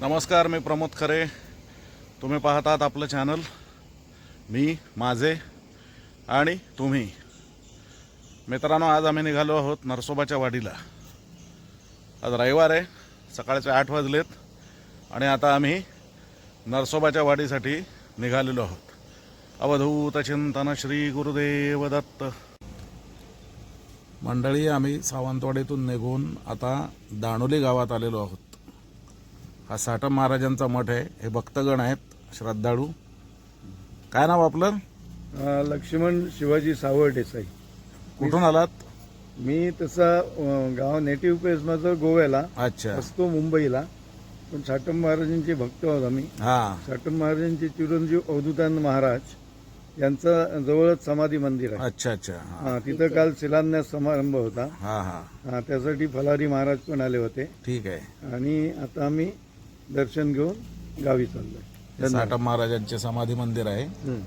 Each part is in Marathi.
नमस्कार मी प्रमोद खरे. तुम्ही पाहतात आपलं चॅनल मी माझे आणि तुम्ही. मित्रांनो आज आम्ही निघालो आहोत नरसोबाच्या वाडीला. आज रविवार आहे सकाळचे आठ वाजलेत आणि आता आम्ही नरसोबाच्या वाडीसाठी निघालेलो आहोत. अवधूत चिंतन श्री गुरुदेव दत्त. मंडळी आम्ही सावंतवाडीतून निघून आता दाणोली गावात आलेलो आहोत. हा साटम महाराजांचा मठ आहे. हे भक्तगण आहेत. श्रद्धाळू. काय नाव आपलं? अ, लक्ष्मण शिवाजी सावळ देसाई. कुठून आलात? मी तसा अ, गाव नेटिव्ह प्लेस माझं गोव्याला. अच्छा. असतो मुंबईला. पण साटम महाराजांचे भक्त आहोत आम्ही. हा. साटम महाराजांचे चिरंजीव अवधूतानंद महाराज यांचं जवळच समाधी मंदिर आहे. अच्छा अच्छा. हा. हा, तिथं काल शिलान्यास समारंभ होता. हा हा. हा, त्यासाठी फलारी महाराज पण आले होते. ठीक आहे. आणि आता आम्ही दर्शन घेऊन गावी चाललोय. हे साटम महाराजांचे समाधी मंदिर आहे. हं.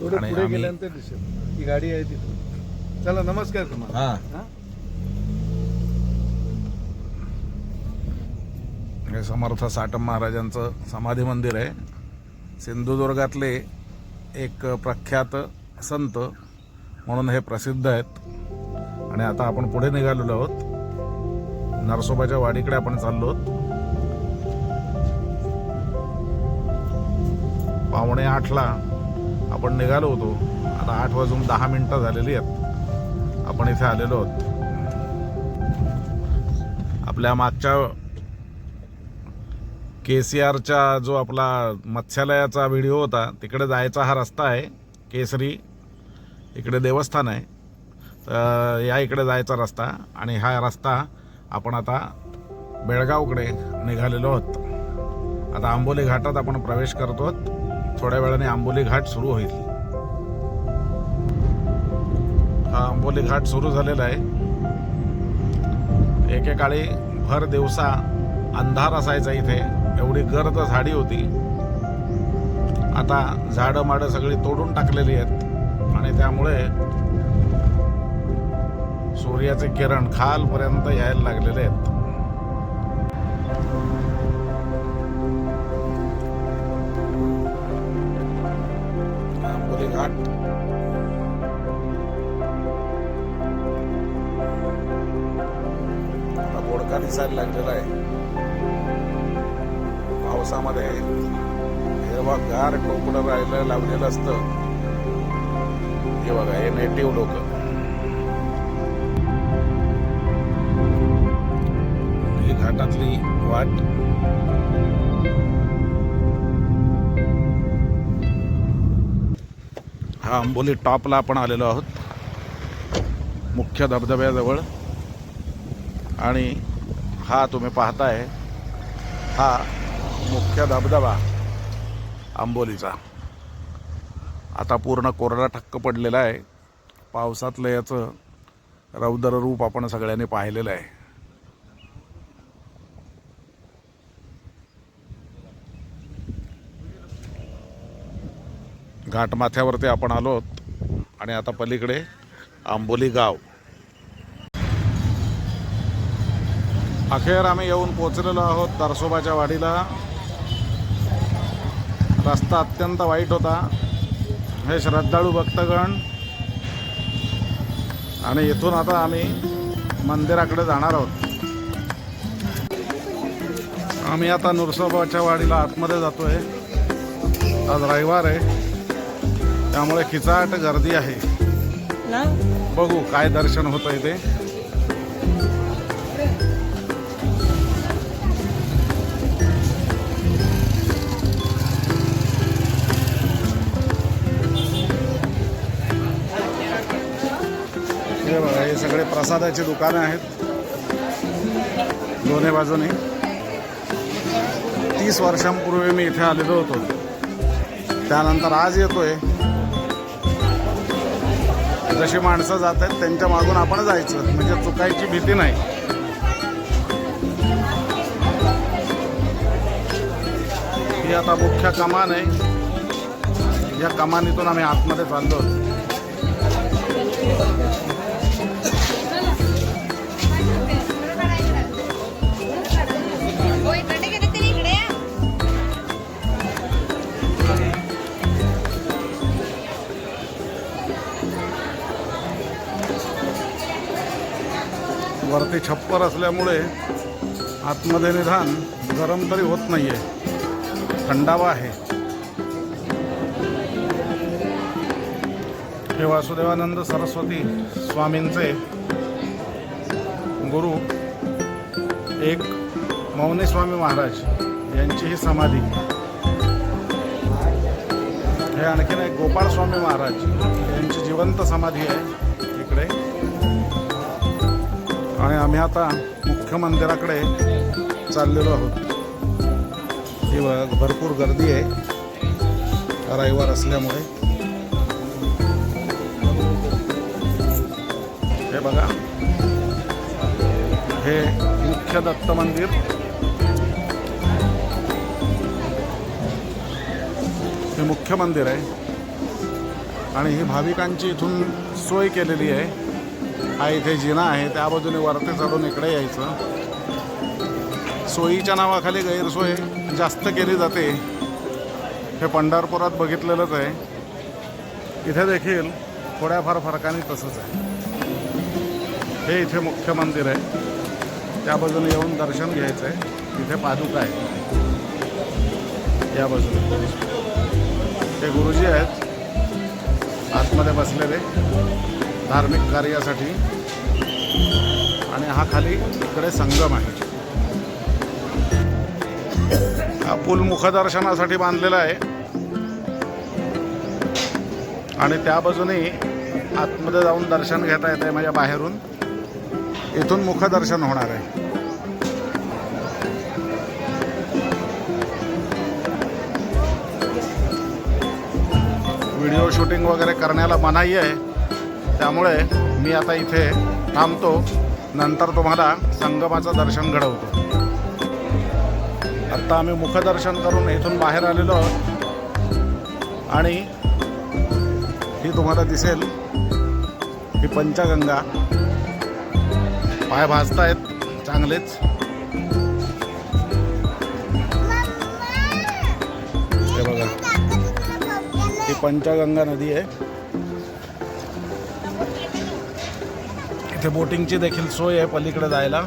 थोडं पुढे गेल्यानंतर दिसेल. ती गाडी आहे तिथं चला नमस्कार तुम्हाला. हा. हा? हे समर्थ साटम महाराजांचं समाधी मंदिर आहे. सिंधुदुर्गातले एक प्रख्यात संत म्हणून हे प्रसिद्ध आहेत. आणि आता आपण पुढे निघालेलो आहोत. नरसोबाच्या वाडीकडे आपण चाललो आहोत. पावणे आठला आपण निघालो होतो. आता आठ वाजून दहा मिनटं झालेली आहेत. आपण इथे आलेलो आहोत. आपल्या मागच्या के सी आरचा जो आपला मत्स्यालयाचा व्हिडिओ होता तिकडे जायचा हा रस्ता आहे केसरी. इकडे देवस्थान आहे. तर या इकडे जायचा रस्ता आणि हा रस्ता आपण आता बेळगावकडे निघालेलो आहोत. आता आंबोली घाटात आपण प्रवेश करतो आहोत. थोड्या वेळाने आंबोली घाट सुरू होईल. हा आंबोली घाट सुरू झालेला आहे. एकेकाळी भर दिवसा अंधार असायचा इथे. एवढी गर्द झाडी होती. आता झाडं माडं सगळी तोडून टाकलेली आहेत. आणि त्यामुळे सूर्याचे किरण खालपर्यंत यायला लागलेले आहेत. दिसायला लागलेला आहे. पावसामध्ये हिरवा गार टोपडं राहिलं लावलेलं असतं. हे बघा हे नेटिव्ह लोक. ही घाटातली वाट. हा आंबोली टॉपला आपण आलेलो आहोत. मुख्य धबधब्याजवळ. आणि हा तुम्ही पाहताय. हा मुख्य धबधबा आंबोलीचा. आता पूर्ण कोरडा ठक्क पडलेला आहे. पावसातलं याचं रौद्र रूप आपण सगळ्यांनी पाहिलेलं आहे. घाटमाथ्यावरती आपण आलो आहोत आणि आता पलीकडे आंबोली गाव. अखेर आम्ही येऊन पोचलेलो आहोत दरसोबाच्या वाडीला. रस्ता अत्यंत वाईट होता. हे श्रद्धाळू भक्तगण. आणि इथून आता आम्ही मंदिराकडे जाणार आहोत. आम्ही आता नुरसोबाच्या वाडीला आतमध्ये जातोय. आज रविवार आहे. त्यामुळे खिचाट गर्दी आहे. बघू काय दर्शन होतंय ते. प्रसादाची दुकानं आहेत. दोन्ही बाजूने. तीस वर्षांपूर्वी मी इथे आलेलो होतो. त्यानंतर आज येतोय. जशी माणसं जात आहेत त्यांच्या मागून आपण जायचं. म्हणजे चुकायची भीती नाही. ही आता मुख्य कमान आहे. या कमानीतून आम्ही आतमध्ये चाललो वरती छप्पर असल्यामुळे आतमध्ये निधान गरम तरी होत नाही आहे थंडावा आहे. हे वासुदेवानंद सरस्वती स्वामींचे गुरु एक मौनी स्वामी महाराज यांची ही समाधी. हे आणखीन एक गोपाळ स्वामी महाराज यांची जिवंत समाधी आहे. आम्ही आता मुख्य मंदिराकडे चाललेलो आहोत. दिवस भरपूर गर्दी आहे. रविवार असल्यामुळे. हे बघा. हे मुख्य दत्त मंदिर हे मुख्य मंदिर आहे. आणि ही भाविकांची इथून सोय केलेली आहे. हा इथे जिना आहे त्या बाजूने वरती चढून इकडे यायचं. सोयीच्या नावाखाली गैरसोय जास्त केली जाते. हे पंढरपुरात बघितलेलंच आहे. इथे देखील थोड्याफार फरकाने तसंच आहे. हे इथे मुख्य मंदिर आहे. त्या बाजूने येऊन दर्शन घ्यायचं आहे इथे पादुका आहे या बाजूने. हे गुरुजी आहेत. आतमध्ये बसलेले. धार्मिक कार्यासाठी. आणि हा खाली इकडे संगम आहे. हा पूल मुखदर्शनासाठी बांधलेला आहे. आणि त्या बाजूने आतमध्ये जाऊन दर्शन घेता येत आहे माझ्या बाहेरून. इथून मुखदर्शन होणार आहे. व्हिडिओ शूटिंग वगैरे करण्याला मनाई आहे. त्यामुळे मी आता इथे थांबतो. नंतर तुम्हाला संगमाचं दर्शन घडवतो. आत्ता आम्ही मुखदर्शन करून इथून बाहेर आलेलो आहोत. आणि ही तुम्हाला दिसेल ही पंचगंगा. पाय भाजतायत चांगलेच. हे बघा. ही पंचगंगा नदी आहे. इथे बोटिंगची देखील सोय आहे पलीकडे जायला.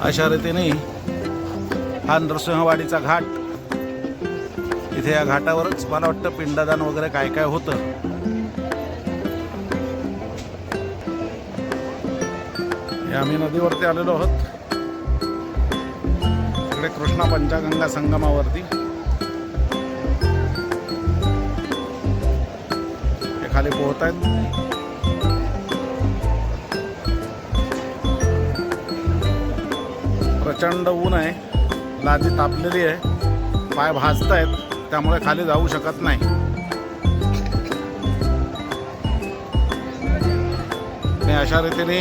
अशा रीतीने हा नृसिंहवाडीचा घाट. इथे या घाटावरच मला वाटतं पिंडदान वगैरे काय काय होतं. आम्ही नदीवरती आलेलो आहोत. इकडे कृष्णा पंचगंगा संगमावरती. हे खाली पोहत आहेत प्रचंड ऊन आहे. लादी तापलेली आहे. पाय भाजत आहेत त्यामुळे खाली जाऊ शकत नाही. आणि अशा रीतीने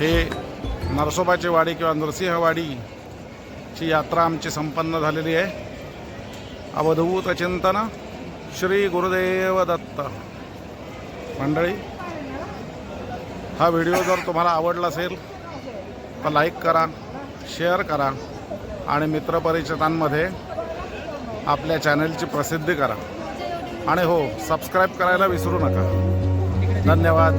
हे नरसोबाची वाडी किंवा नरसिंहवाडीची यात्रा आमची संपन्न झालेली आहे. अवधूत चिंतन श्री गुरुदेव दत्त. मंडळी हा व्हिडिओ जर तुम्हाला आवडला असेल तर लाईक करा. शेअर करा आणि मित्रपरिचितांमध्ये आपल्या चॅनलची प्रसिद्धी करा. आणि हो सबस्क्राईब करायला विसरू नका. धन्यवाद.